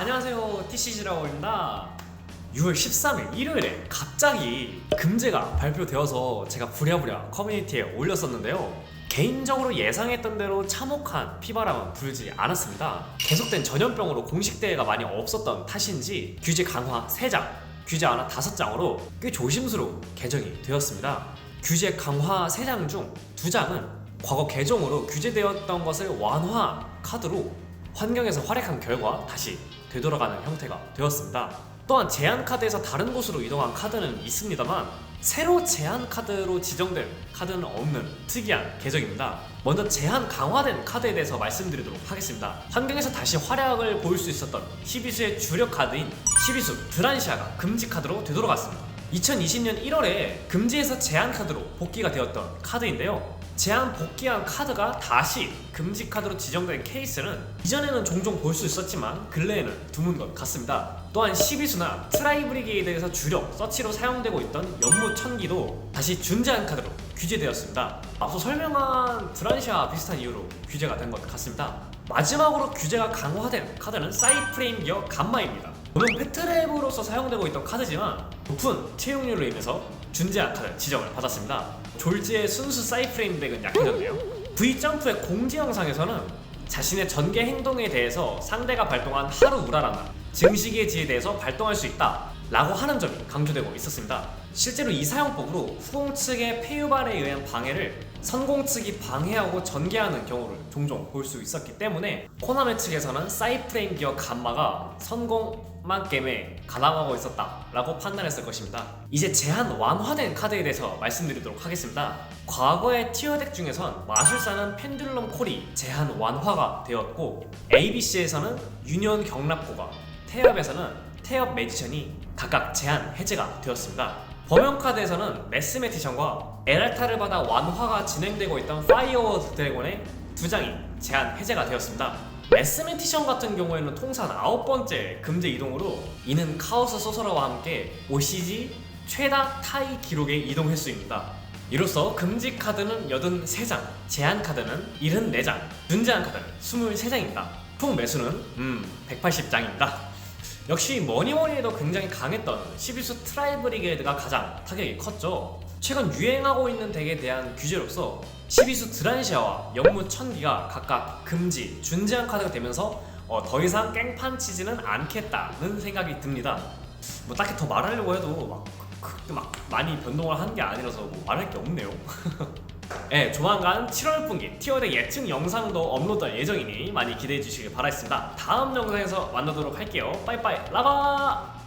안녕하세요 TCG라고입니다. 6월 13일 일요일에 갑자기 금제가 발표되어서 제가 부랴부랴 커뮤니티에 올렸었는데요. 개인적으로 예상했던 대로 참혹한 피바람은 불지 않았습니다. 계속된 전염병으로 공식 대회가 많이 없었던 탓인지 규제 강화 3장 규제 완화 5장으로 꽤 조심스러운 개정이 되었습니다. 규제 강화 3장 중 2장은 과거 개정으로 규제되었던 것을 완화 카드로 환경에서 활약한 결과 다시 되돌아가는 형태가 되었습니다. 또한 제한 카드에서 다른 곳으로 이동한 카드는 있습니다만 새로 제한 카드로 지정된 카드는 없는 특이한 개정입니다. 먼저 제한 강화된 카드에 대해서 말씀드리도록 하겠습니다. 환경에서 다시 활약을 보일 수 있었던 12수의 주력 카드인 12수 드란시아가 금지 카드로 되돌아갔습니다. 2020년 1월에 금지에서 제한 카드로 복귀가 되었던 카드인데요. 제한 복귀한 카드가 다시 금지 카드로 지정된 케이스는 이전에는 종종 볼 수 있었지만 근래에는 드문 것 같습니다. 또한 12수나 트라이브리게이드에서 주력 서치로 사용되고 있던 연무 천기도 다시 준제한 카드로 규제되었습니다. 앞서 설명한 드란시아 비슷한 이유로 규제가 된 것 같습니다. 마지막으로 규제가 강화된 카드는 사이프레임 기어 감마입니다. 물론 패트랩으로서 사용되고 있던 카드지만 높은 채용률로 인해서 준제한 카드 지정을 받았습니다. 졸지의 순수 사이프레임 덱은 약해졌네요. V 점프의 공지 영상에서는 자신의 전개 행동에 대해서 상대가 발동한 하루 우라라나 증식의 지에 대해서 발동할 수 있다 라고 하는 점이 강조되고 있었습니다. 실제로 이 사용법으로 후공 측의 폐유발에 의한 방해를 선공 측이 방해하고 전개하는 경우를 종종 볼 수 있었기 때문에 코나미 측에서는 사이프레임 기어 감마가 선공만 게임에 가담하고 있었다라고 판단했을 것입니다. 이제 제한 완화된 카드에 대해서 말씀드리도록 하겠습니다. 과거의 티어덱 중에선 마술사는 펜듈럼 콜이 제한 완화가 되었고 ABC에서는 유니온 경납고가 태엽에서는 태엽 매지션이 각각 제한 해제가 되었습니다. 범용 카드에서는 매스메티션과 에랄타를 받아 완화가 진행되고 있던 파이어워드 드래곤의 두 장이 제한 해제가 되었습니다. 매스메티션 같은 경우에는 통산 아홉 번째 금제 이동으로 이는 카오스 소설화와 함께 OCG 최다 타이 기록의 이동 횟수입니다. 이로써 금지 카드는 83장, 제한 카드는 74장, 준제한 카드는 23장입니다. 총 매수는 음 180장입니다. 역시 뭐니 뭐니 해도 굉장히 강했던 12수 트라이브 리게드가 가장 타격이 컸죠. 최근 유행하고 있는 덱에 대한 규제로서 12수 드란시아와 연무 천기가 각각 금지, 준제한 카드가 되면서 어, 더 이상 깽판 치지는 않겠다는 생각이 듭니다. 뭐 딱히 더 말하려고 해도 막, 그- 막 많이 변동을 한 게 아니라서 뭐 말할 게 없네요. 네, 조만간 7월 분기 티어덱 예측 영상도 업로드할 예정이니 많이 기대해 주시길 바라겠습니다. 다음 영상에서 만나도록 할게요. 빠이빠이 라바!